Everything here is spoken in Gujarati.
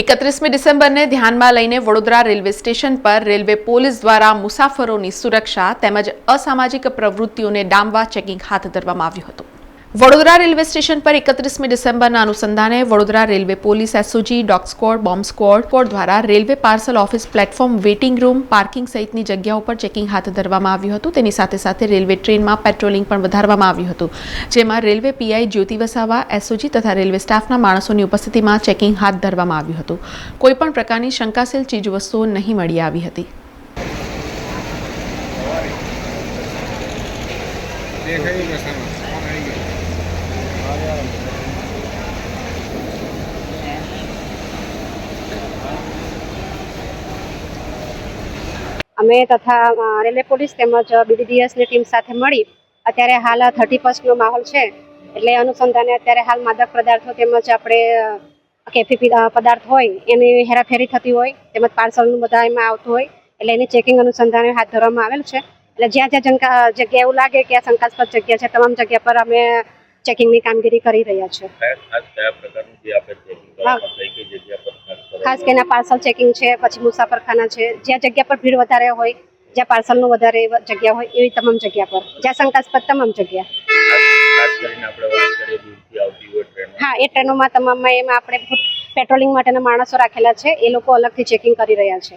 એકત્રીસમી ડિસેમ્બરને ધ્યાનમાં લઈને વડોદરા રેલવે સ્ટેશન પર રેલવે પોલીસ દ્વારા મુસાફરોની સુરક્ષા તેમજ અસામાજિક પ્રવૃત્તિઓને ડામવા ચેકિંગ હાથ ધરવામાં આવ્યું હતું. વડોદરા રેલવે સ્ટેશન પર એકત્રીસમી ડિસેમ્બરના અનુસંધાને Vadodara railway police SOG, dog squad, bomb squad code દ્વારા railway parcel office platform, waiting room, parking સહિતની જગ્યાઓ પર ચેકિંગ હાથ ધરવામાં આવ્યું હતું. તેની સાથે સાથે રેલવે ટ્રેનમાં પેટ્રોલિંગ પણ વધારવામાં આવ્યું હતું. જેમાં railway PI Jyoti Vasava, SOG તથા રેલવે સ્ટાફના માણસોની ઉપસ્થિતિમાં ચેકિંગ હાથ ધરવામાં આવ્યું હતું. કોઈપણ પ્રકારની શંકાશીલ ચીજવસ્તુઓ નહીં મળી આવી હતી. દેખાયું અમે તથા રેલવે પોલીસ તેમજ બીડીડીએસની ટીમ સાથે મળી અત્યારે હાલ થર્ટી ફર્સ્ટનો માહોલ છે. એટલે અનુસંધાને અત્યારે હાલ માદક પદાર્થો તેમજ આપણે કેફી પદાર્થ હોય, એની હેરાફેરી થતી હોય, તેમજ પાર્સલનું બધા એમાં આવતું હોય, એટલે એની ચેકિંગ અનુસંધાને હાથ ધરવામાં આવેલ છે. એટલે જ્યાં જ્યાં જગ્યા એવું લાગે કે આ શંકાસ્પદ જગ્યા છે, તમામ જગ્યા પર અમે ચેકિંગની કામગીરી કરી રહ્યા છે. ખાસ કરીને પાર્સલ ચેકિંગ છે પછી મુસાફરખાના છે. જ્યાં જગ્યા પર ભીડ વધારે હોય જ્યાં પાર્સલનું વધારે જગ્યા હોય એવી તમામ જગ્યા પર. જ્યાં શંકાસ્પદ તમામ જગ્યા. હા એ ટ્રેનોમાં તમામમાં એમાં આપણે પેટ્રોલિંગ માટેના માણસો રાખેલા છે એ લોકો અલગથી ચેકિંગ કરી રહ્યા છે.